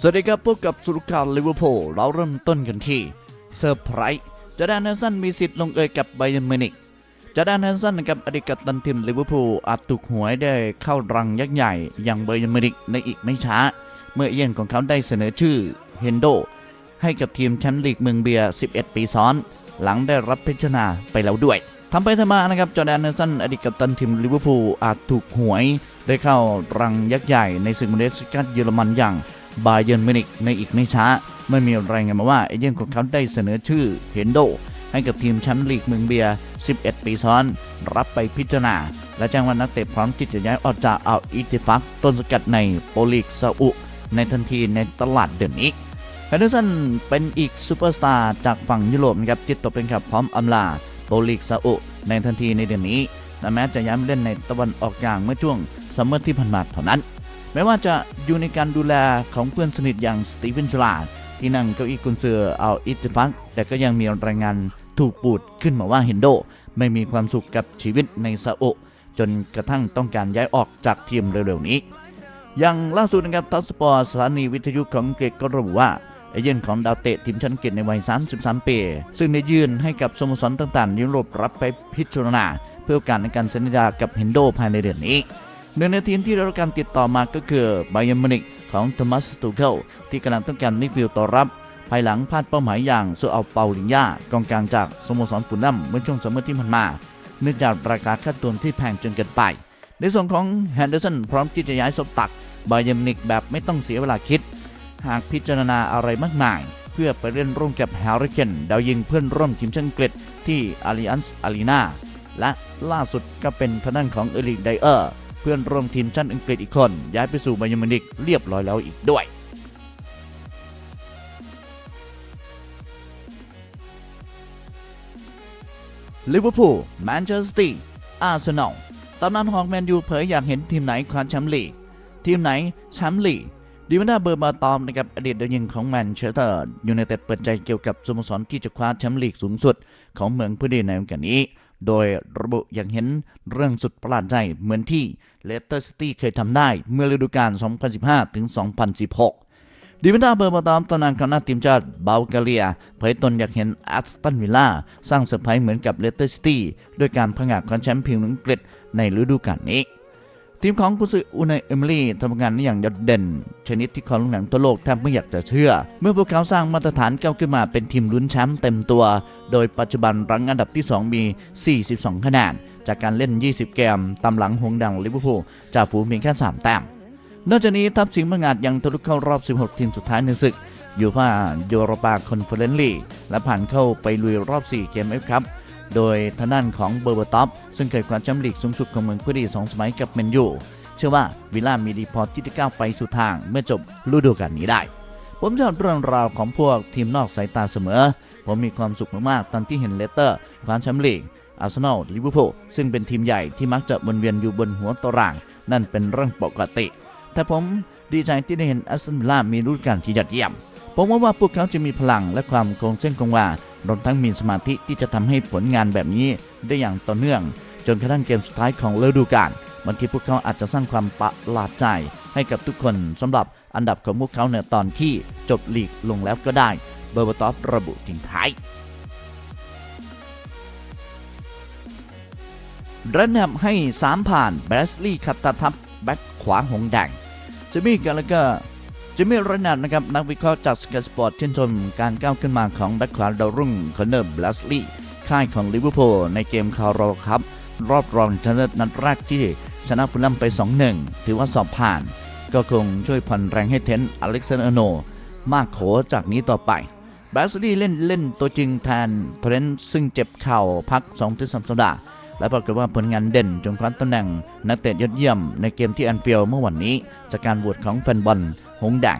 สวัสดีครับพบกับสุรการลิเวอร์พูลเราเริ่มต้นกันที่เซอร์ไพรส์จอร์แดนเฮนสันมีสิทธิ์ลงเอยกับไบเยร์นมินิกจอร์แดนเฮนสันนะครับอดีตกัปตันทีมลิเวอร์พูลอาจถูกหวยได้เข้ารังยักษ์ใหญ่อย่างไบเยร์นมินิกในอีกไม่ช้า เมื่อเอียนของเขาได้เสนอชื่อเฮนโดให้กับทีมแชมป์ลีกเมืองเบียร์ 11 ปีซ้อน หลังได้รับพิจารณาไปแล้วด้วยทำไปทำมานะครับจอแดนเนลสันอดีตกัปตันทีมลิเวอร์พูลอาจถูกหวย ได้เข้ารังยักษ์ใหญ่ในศึกบุนเดสก้าเยอรมันอย่าง บาเยิร์นมิวนิกในอีกไม่ช้าเมื่อมีรายงานมาว่าเอเย่นของเขาได้เสนอชื่อเฮนโด ให้กับทีมแชมป์ลีกเมืองเบียร์ 11 ปีซ้อน รับไปพิจารณา และแจ้งว่านักเตะพร้อมที่จะย้ายออกจากอัลอิติฟักต้นสกัดในโปลีกซาอุ ในทันทีในตลาดเดือนนี้แฮนเดอร์สันเป็นอีกซูเปอร์สตาร์จากฝั่งยุโรปนะครับที่ตกเป็นขับพร้อมอำลาโปลีกซาอุ ในทันทีในเดือนนี้และแม้จะย้ายมาเล่นในตะวันออกกลางเมื่อช่วงซัมเมอร์ที่ผ่านมาเท่านั้น แม้ว่าจะอยู่ในการดูแลของเพื่อนสนิทอย่างสตีเวนจลาดที่นั่งเก้าอี้กุนเซือเอาอิตติฟักแต่ก็ยังมีรายงานถูกปูดขึ้นมาว่าเฮนโด ไม่มีความสุขกับชีวิตในซาอุจนกระทั่งต้องการย้ายออกจากทีมเร็วๆนี้อย่างล่าสุดนะครับทัสสปอร์สถานีวิทยุของอังกฤษก็ระบุว่าเอเย่นของดาวเตะทีมชาติอังกฤษในวัย 33 ปี ซึ่งได้ยื่นให้กับสโมสรต่างๆยุโรปรับไปพิจารณา เพื่อกาสในการเซ็นสัญญากับเฮนโดภายในเดือนนี้ หนึ่งในทีมที่ได้รับการติดต่อมาก็คือไบเยนมินิกของโทมัสตูเคิลที่กำลังต้องการมิดฟิลด์ต่อรับ ภายหลังพลาดเป้าหมายอย่างโซอัลเปาลินยากองกลางจากสโมสรฟุลแลมเมื่อช่วงซัมเมอร์ที่ผ่านมา เนื่องจากราคาค่าตัวที่แพงจนเกินไป ในส่วนของแฮนเดอร์สันพร้อมที่จะย้ายศพตักบาเยนมินิกแบบไม่ต้องเสียเวลาคิด หากพิจารณาอะไรมากมายเพื่อไปเล่นร่วมกับแฮร์ริเคนดาวยิงเพื่อนร่วมทีมชาติอังกฤษที่อาริอันส์อารีนาและล่าสุดก็เป็นทางด้านของเอริกไดเออร์ เพื่อนร่วมทีมชาติอังกฤษอีกคน ย้ายไปสู่บาเยร์มิวนิกเรียบร้อยแล้วอีกด้วยลิเวอร์พูลแมนเชสเตอร์อาร์เซนอลตำนานของแมนยูเผยอยากเห็นทีมไหนคว้าแชมป์ลีกทีมไหนแชมป์ลีกดิวันดาเบอร์มาตอมนะครับอดีตดาวยิงของแมนเชสเตอร์ยูไนเต็ดเปิดใจเกี่ยวกับสโมสรที่จะคว้าแชมป์ลีกสูงสุดของเมืองพื้นดินในโอกาสนี้ โดยระบุอย่างเห็นเรื่องสุดประหลาดใจเหมือนที่เลสเตอร์ซิตี้เคยทำได้เมื่อฤดูกาล 2015 ถึง 2016 ดิวินดาเบอร์มาตามตำนานของหน้าทีมชาติบาลแกเรียเผยตนอยากเห็นแอสตันวิลล่าสร้างเซอร์ไพรส์เหมือนกับเลสเตอร์ซิตี้ด้วยการผงาดคว้าแชมป์พิมพ์อังกฤษในฤดูกาลนี้ ทีมของกุนซืออุนายเอมิลี่ทำงานได้อย่างยอดเด่น ชนิดที่คนลงหนังทั่วโลกแทบไม่อยากจะเชื่อ เมื่อพวกเขาสร้างมาตรฐานก้าวขึ้นมาเป็นทีมลุ้นแชมป์เต็มตัว โดยปัจจุบันรังอันดับที่ 2 มี 42 คะแนนจากการเล่น 20 เกม ตามหลังหงดังลิเวอร์พูลจากฝูงเพียงแค่ 3 แต้ม นอกจากนี้ทัพสิงห์มังงาดยังทะลุเข้ารอบ 16 ทีมสุดท้ายในศึกยูฟ่ายูโรปาคอนเฟอเรนซ์ลีและผ่านเข้าไปลุยรอบ 4 เกมเอฟครับ โดยทางด้านของเบอร์เบอร์ท็อปซึ่งเคยคว้าแชมป์ลีกสูงสุดของเมืองพุดีสองสมัยกับเมนยูเชื่อว่าวิลล่ามีดีพอที่จะก้าวไปสู่ทางเมื่อจบฤดูกาลนี้ได้ ผมชอบเรื่องราวของพวกทีมนอกสายตาเสมอ ผมมีความสุขมากๆ ตอนที่เห็นเลสเตอร์คว้าแชมป์ลีกอาร์เซนอลลิเวอร์พูลซึ่งเป็นทีมใหญ่ที่มักจะวนเวียนอยู่บนหัวตาราง นั่นเป็นเรื่องปกติ แต่ผมดีใจที่ได้เห็นอสตันวิลล่ามีฤดูกาลที่ยอดเยี่ยม ผมว่าว่าพวกเขาจะมีพลังและความคงเส้นคงวา รวมทั้งมีสมาธิที่จะทำให้ผลงานแบบนี้ได้อย่างต่อเนื่อง จนกระทั่งเกมสุดท้ายของฤดูกาลบางทีพวกเขาอาจจะสร้างความประหลาดใจ ให้กับทุกคนสำหรับอันดับของพวกเขาในตอนที่จบลีกลงแล้วก็ได้เบอร์บตอฟระบุทิ้งท้ายเรนแฮมให้ 3 ผ่านแบสลีย์คัตตาทับแบ็คขวาหงแดงจะมีกันแล้วก็ จิมมี่เรนัดนะครับนักวิเคราะห์จากสกายสปอร์ตชื่นชมการก้าวขึ้นมาของแบ็คขวาดาวรุ่งคอนเนอร์แบสลีย์ค่ายของลิเวอร์พูลในเกมคาร์โรครับรอบรองชนะเลิศนัดแรกที่ชนะฟูลแลมไป 2-1 ถือว่าสอบผ่าน ก็คงช่วยผ่อนแรงให้เทนต์อเล็กซานเดอร์โน มากโขจากนี้ต่อไปแบสลีย์เล่นเล่นตัวจริงแทนเทรนต์ซึ่งเจ็บเข่าพัก2-3สัปดาห์และปรากฏว่าผลงานเด่นจนคว้าตำแหน่งนักเตะยอดเยี่ยมในเกมที่แอนฟิลด์เมื่อวันนี้ จากการโหวตของแฟนบอล หงส์แดง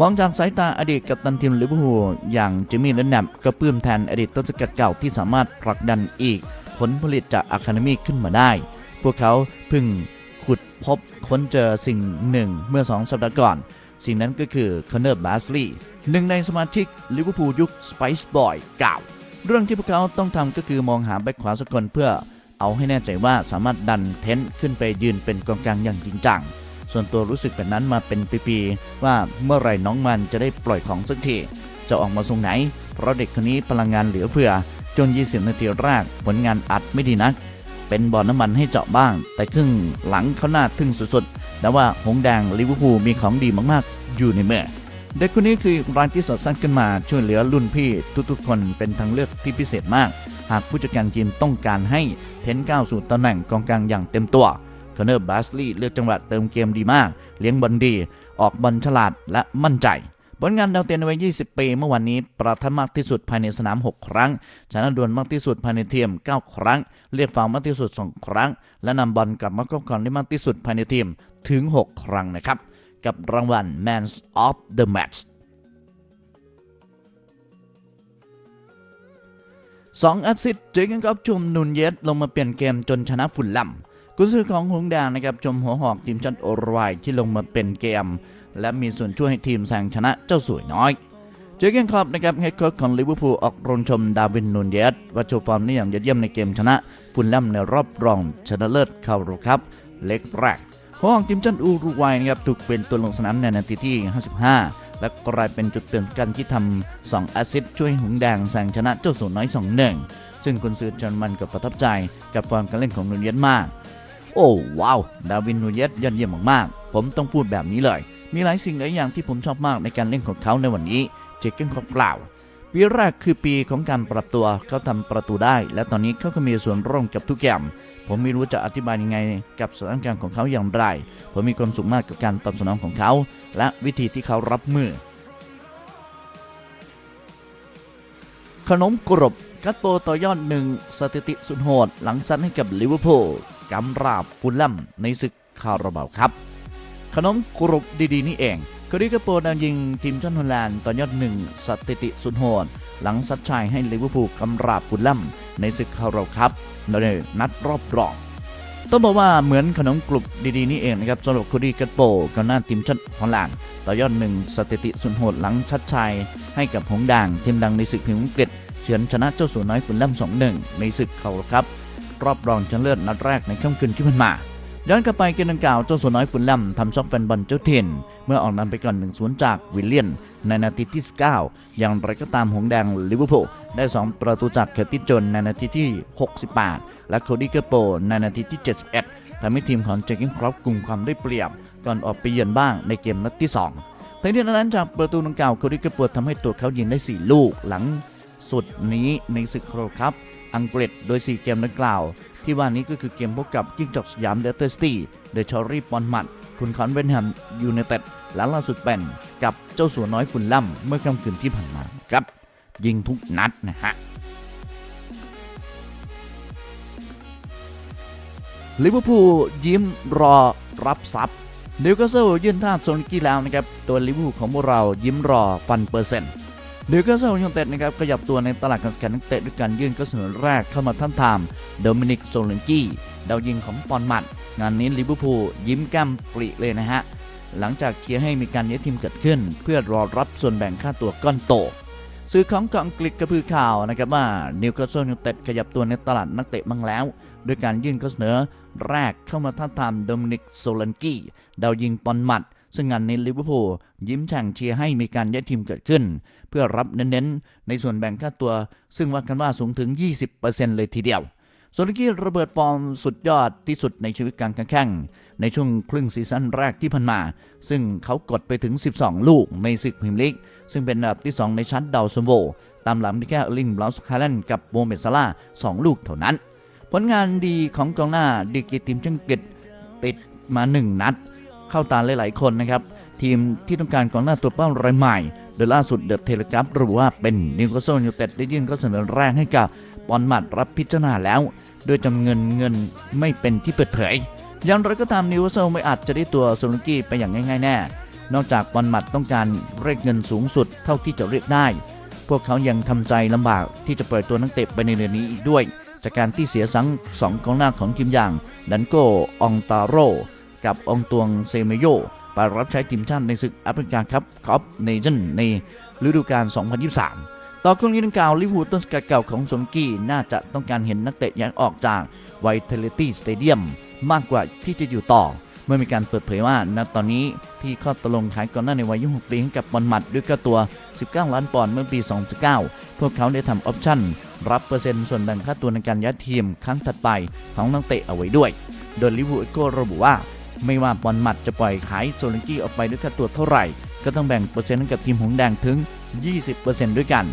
มองจากสายตาอดีตกัปตันทีมลิเวอร์พูลอย่างจิมมี่เลนแนบก็ปลื้มแทนอดีตต้นสกัดเก่าที่สามารถผลักดันอีก ผลผลิตจากอะคาเดมีขึ้นมาได้ พวกเขาเพิ่งขุดพบค้นเจอสิ่งหนึ่งเมื่อ 2 สัปดาห์ก่อน สิ่งนั้นก็คือคอนเนอร์บาสลีย์หนึ่งในสมาชิกลิเวอร์พูลยุคสไปซ์บอยเก่าเรื่องที่พวกเขาต้องทำก็คือมองหาแบ็คขวาสักคนเพื่อเอาให้แน่ใจว่าสามารถดันเทนต์ขึ้นไปยืนเป็นกองกลางอย่างจริงจัง ส่วนตัวรู้สึกแบบนั้นมาเป็นปีๆว่าเมื่อไหร่น้องมันจะได้ปล่อยของสักทีจะออกมาทรงไหน เพราะเด็กคนนี้พลังงานเหลือเฟือจน 20 นาทีแรกผลงานอัดไม่ดีนัก เป็นบ่อน้ำมันให้เจาะบ้าง แต่ครึ่งหลังเขาหน้าทึ่งสุดๆ แต่ว่าหงแดงลิเวอร์พูลมีของดีมากๆ อยู่ในเมื่อเด็กคนนี้คือรายที่สดสั้นขึ้นมาช่วยเหลือรุ่นพี่ทุกๆ คนเป็นทางเลือกที่พิเศษมาก หากผู้จัดการทีมต้องการให้เทนก้าวสู่ตำแหน่งกองกลางอย่างเต็มตัว คอนเนอร์บาสลีย์เลือกจังหวะเติมเกมดีมาก เลี้ยงบอลดี ออกบอลฉลาดและมั่นใจผลงานดาวเตียนวัย 20 ปี เมื่อวันนี้ ประทับมากที่สุดภายในสนาม 6 ครั้ง ชนะดวลมากที่สุดภายในเทียม 9 ครั้ง เรียกฟาวล์มากที่สุด 2 ครั้ง และนำบอลกลับมาครอบครองได้มากที่สุดภายในทีมถึง 6 ครั้งนะครับ กับรางวัล Man of the Match สองแอสซิสต์เจอกันกับจุมนุนเยสลงมาเปลี่ยนเกมจนชนะฝุ่นล่ำ กุนซือของหงแดงนะครับจมหัวหอกทีมชาติโอรายที่ลงมาเป็นเกม และมีส่วนช่วยให้ทีมแซงชนะเจ้าสวยน้อยเจอเกนคลับนะครับเฮดโค้ชของลิเวอร์พูลออกรงชมดาวินนูนเยสว่าโชว์ฟอร์มได้อย่างยอดเยี่ยมในเกมชนะฟุนแลมในรอบรองชนะเลิศเข้ารูครับ เล็กแรกหัวของทีมชาติอูรุกวัยนะครับถูกเป็นตัวลงสนามในนาทีที่ 55 และกลายเป็นจุดเปลี่ยนกันที่ทำ2แอสซิสต์ช่วยหงแดงแซงชนะเจ้าสวยน้อย2-1ซึ่งคุณซื้อจอร์มันกับประทับใจกับฟอร์มการเล่นของนูนเยสมาก โอ้ว้าวดาวินนูเยสยอดเยี่ยมมากๆ ผมต้องพูดแบบนี้เลย มีหลายสิ่งหลายอย่างที่ผมชอบมากในการเล่นของเขาในวันนี้ เจคเกนเขากล่าวปีแรกคือปีของการปรับตัวเขาทำประตูได้ และตอนนี้เขาก็มีส่วนร่วมกับทุกอย่างผมไม่รู้จะอธิบายยังไงกับสถานการณ์ของเขาอย่างไร ผมมีความสุขมากกับการตอบสนองของเขา และวิธีที่เขารับมือ ขนมกรบกัตโปต่อยอดหนึ่งสถิติสุดโหดหลังซัดให้กับลิเวอร์พูล กำราบฟุลแลมในศึกคาราบาวครับ ขนมกรุบดีๆ นี่เองคดีกระโปดาวยิงทีมชาติฮอลแลนด์ต่อยอดหนึ่งสถิติสุดโหดหลังซัดชัยให้ลิเวอร์พูลกำราบฟุลแลมในศึกคาราบาวครับในนัดรอบรองต้องบอกว่าเหมือนขนมกรุบดีๆ นี่เองนะครับสำหรับคดีกระโปกองหน้าทีมชาติฮอลแลนด์ต่อยอดหนึ่งสถิติสุดโหดหลังชัดชัยให้กับหงด่างทีมดังในศึกพิมพ์อังกฤษเฉือนชนะเจ้าสัวน้อยฟุลแลม2-1ในศึกคาราบาวครับ รอบรองชนะเลิศนัดแรกในค่ำคืนที่ผ่านมา ย้อนกลับไปเกมดังกล่าวเจ้าสัวน้อยฝุ่นแลมทำช็อกแฟนบอลเจ้าถิ่นเมื่อออกนำไปก่อน1-0จากวิลเลียน ในนาทีที่ 19 อย่างไรก็ตามหงส์แดงลิเวอร์พูลได้ 2 ประตูจากเคอร์ติจนในนาทีที่ 68 และโคดี้เกอร์โปในนาทีที่ 71ทำให้ทีมของเจคกินครอปกลุ่มความได้เปรียบ ก่อนออกไปเยือนบ้างในเกมนัดที่2ทั้งนี้ทั้งนั้นจากประตูดังกล่าวโคดี้เกอร์โปทำให้ตัวเขายิงได้ 4 ลูกหลังสุดนี้ในศึกโครครับ อังกฤษ โดย 4 เกมดังกล่าว ที่ว่านี้ก็คือเกมพบกับจิ้งจอกสยามเดอะเตอร์สตี้เดอะชอรี่ปอนมัดคุณคอนเวนแฮมยูไนเต็ดและล่าสุดเป็นกับเจ้าสัวน้อยฝุ่นล่ำเมื่อค่ำคืนที่ผ่านมาครับ ยิงทุกนัดนะฮะลิเวอร์พูลยิ้มรอรับทรัพย์นิวคาสเซิลยื่นท่าโซนกี้แล้วนะครับ ตัวลิเวอร์พูลของพวกเรายิ้มรอฟันเปอร์เซ็นต์ นิวคาสเซิลยูเต็ดนะครับขยับตัวในตลาดการซื้อขายนักเตะด้วยการยื่นข้อเสนอแรกเข้ามาท่ามทามโดมินิกโซเลนกี้ดาวยิงของปอนมัด งานนี้ลิเวอร์พูลยิ้มแก้มปริเลยนะฮะ หลังจากเชียร์ให้มีการย้ายทีมเกิดขึ้น เพื่อรอรับส่วนแบ่งค่าตัวก้อนโตสื่อของกอังกฤษกระพือข่าวนะครับว่านิวคาสเซิลยูเต็ดขยับตัวในตลาดนักเตะบ้างแล้วด้วยการยื่นข้อเสนอแรกเข้ามาท้าทามโดมินิกโซลันกี้ดาวยิงปอนมัด ซึ่งงานนี้ลิเวอร์พูลยิ้มแฉ่งเชียร์ให้มีการย้ายทีมเกิดขึ้น เพื่อรับเน้นๆ ในส่วนแบ่งค่าตัว ซึ่งว่ากันว่าสูงถึง 20%เลยทีเดียวโซลันกี้ระเบิดฟอร์มสุดยอดที่สุดในชีวิตการแข่งในช่วงครึ่งซีซั่นแรกที่ผ่านมา ซึ่งเขากดไปถึง 12 ลูกในศึกพรีเมียร์ลีก ซึ่งเป็นอันดับที่ 2 ในชั้นดาวซัมโวตามหลังที่แค่ลิงบลาส์ไฮแลนด์กับโมเมดซาร่า2ลูกเท่านั้น ผลงานดีของกองหน้าดีกรีทีมชาติอังกฤษติดมา 1 นัด เข้าตาหลายๆคนนะครับ ทีมที่ต้องการกองหน้าตัวเป้ารายใหม่ โดยล่าสุดเดอะเทเลกราฟระบุว่าเป็นนิวคาสเซิลยูไนเต็ดได้ยื่นข้อเสนอแรกให้กับปอนมัดรับพิจารณาแล้วโดยจำเงินเงินไม่เป็นที่เปิดเผยอย่างไรก็ตามนิวคาสเซิลไม่อาจจะได้ตัวโซลังกี้ไปอย่างง่าย ๆ แน่ นอกจากปอนมัดต้องการเรียกเงินสูงสุดเท่าที่จะเรียกได้ พวกเขายังทำใจลำบากที่จะเปิดตัวนักเตะไปในเดือนนี้อีกด้วย จากการที่เสียสังสองกองหน้าของทีมอย่างดันโกองตาโร กับองตวงเซเมโยไปรับใช้ทีมชาติในศึกแอฟริกาคัพคอปเนชั่นในฤดูกาล 2023 ต่อกรณีดังกล่าวลิเวอร์พูลต้นสกัดเก่าของสนกี้น่าจะต้องการเห็นนักเตะย้ายออกจากไวท์เทเลตี้สเตเดียมมากกว่าที่จะอยู่ต่อ เมื่อมีการเปิดเผยว่าณตอนนี้ที่ข้อตกลงขายก่อนหน้าในวัย 26 ปีให้กับบอลหมัดด้วยค่าตัว 19 ล้านปอนด์เมื่อปี 2019 พวกเขาได้ทำออปชั่น รับเปอร์เซ็นต์ส่วนแบ่งค่าตัวในการย้ายทีมครั้งถัดไปของนักเตะเอาไว้ด้วย โดยลิเวอร์พูลเอ็กโกระบุว่า ไม่ว่าบอลหมัดจะปล่อยขายโซลังกี้ออกไปด้วยค่าตัวเท่าไหร่ ก็ต้องแบ่งเปอร์เซ็นต์ให้กับทีมหงแดงถึง 20%ด้วยกัน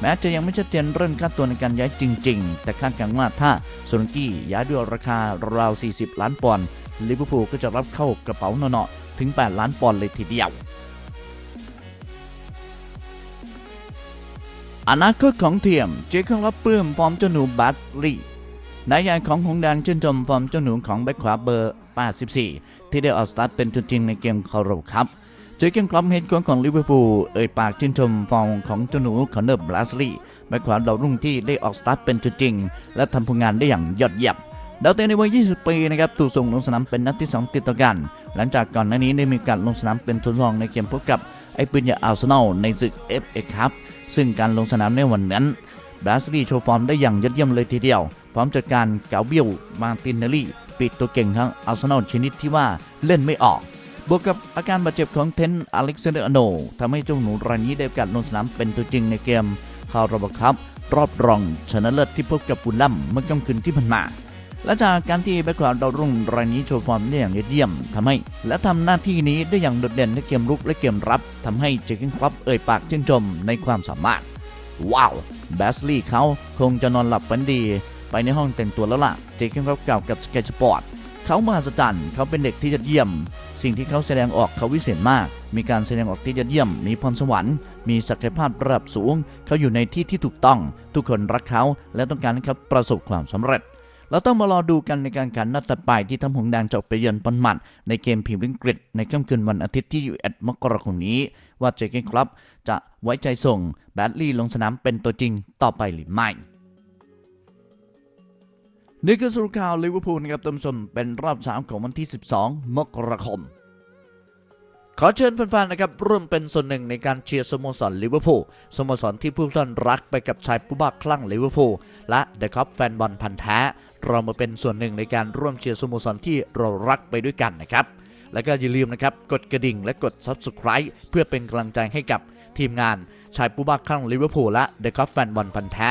แม้จะยังไม่ชัดเจนเรื่องค่าตัวในการย้ายจริง ๆ แต่คาดการณ์ว่าถ้าโซลังกี้ย้ายด้วยราคาราว40 ล้านปอนด์ลิเวอร์พูลก็จะรับเข้ากระเป๋าเนาะถึง 8 ล้านปอนด์เลยทีเดียวอนาคตของเทียมเจคอนรับปลื้มฟอร์มเจ้าหนูบัตลีนายใหญ่ของหงแดงชื่นชมฟอร์มเจ้าหนูของแบ็คขวาเบอร์ 84 ที่ได้ออกสตาร์ทเป็นตัวจริงในเกมคาร์โรครับเจอเกนคลับเฮดโค้ชของลิเวอร์พูลเอ่ยปากชื่นชมฟอร์มของเจ้าหนูคอนเนอร์บลัสลีแบ็คขวาดาวรุ่งที่ได้ออกสตาร์ทเป็นตัวจริง และทำผลงานได้อย่างยอดเยี่ยมดาวเตะในวัย 20 ปีนะครับถูกส่งลงสนามเป็นนัดที่ 2 ติดต่อกัน หลังจากก่อนหน้านี้ได้มีการลงสนามเป็นทดลองในเกมพบกับไอ้ปืนใหญ่อาร์เซนอลในศึก FA ครับซึ่งการลงสนามในวันนั้นบราซิลีโชว์ฟอร์มได้อย่างยอดเยี่ยมเลยทีเดียว พร้อมจากการเกาเบียวมาร์ตินเนลลี่ ปิดตัวเก่งทั้งอาร์เซนอลชนิดที่ว่าเล่นไม่ออก บวกกับอาการบาดเจ็บของเทนอเล็กซานเดอร์อโนทำให้เจ้าหนูรายนี้ได้กาสลงสนามเป็นตัวจริงในเกมคาราบาคัพรอบรองชนะเลิศที่พบกับบุลลัมเมื่อค่ำคืนที่ผ่านมาและจากการที่แบ็คกราวด์ดาวรุ่งรายนี้โชว์ฟอร์มได้อย่างยอดเยี่ยมทำให้ และทำหน้าที่นี้ได้อย่างโดดเด่นในเกมรุกและเกมรับทำให้เจคกินคลับเอ่ยปากชื่นชมในความสามารถ ว้าว แบสลีย์เขาคงจะนอนหลับฝันดี ไปในห้องแต่งตัวแล้วล่ะ เจคกินคลับกล่าวกับสเกตสปอร์ตเขามหัศจรรย์เขาเป็นเด็กที่ยอดเยี่ยม สิ่งที่เขาแสดงออกเขาวิเศษมาก มีการแสดงออกที่ยอดเยี่ยม มีพรสวรรค์ มีศักยภาพระดับสูง เขาอยู่ในที่ที่ถูกต้อง ทุกคนรักเขาและต้องการให้เขาประสบความสำเร็จเราต้องมารอดูกันในการแข่งขันนัดต่อไปที่ทำหงแดงจะออกไปเยือนปอนมัด ในเกมพรีเมียร์ลีกอังกฤษในค่ำคืนวันอาทิตย์ที่21มกราคมนี้ ว่าเจเกนครับจะไว้ใจส่งแบดลี่ลงสนามเป็นตัวจริงต่อไปหรือไม่ นี่คือสรุปข่าวลิเวอร์พูลนะครับท่านผู้ชมเป็นรอบ 3 ของวันที่ 12 มกราคม ขอเชิญแฟนๆนะครับร่วมเป็นส่วนหนึ่งในการเชียร์สโมสรลิเวอร์พูลสโมสรที่ผู้ท่านรักไปกับชายผู้บ้าคลั่งลิเวอร์พูลและเดอะคัพแฟนบอลพันธ์แท้ เรามาเป็นส่วนหนึ่งในการร่วมเชียร์สโมสรที่เรารักไปด้วยกันนะครับแล้วก็อย่าลืมนะครับกดกระดิ่งและกด Subscribe เพื่อเป็นกำลังใจให้กับทีมงานชายผู้บ้าคลั่งลิเวอร์พูลและเดอะคัพแฟนบอลพันธ์แท้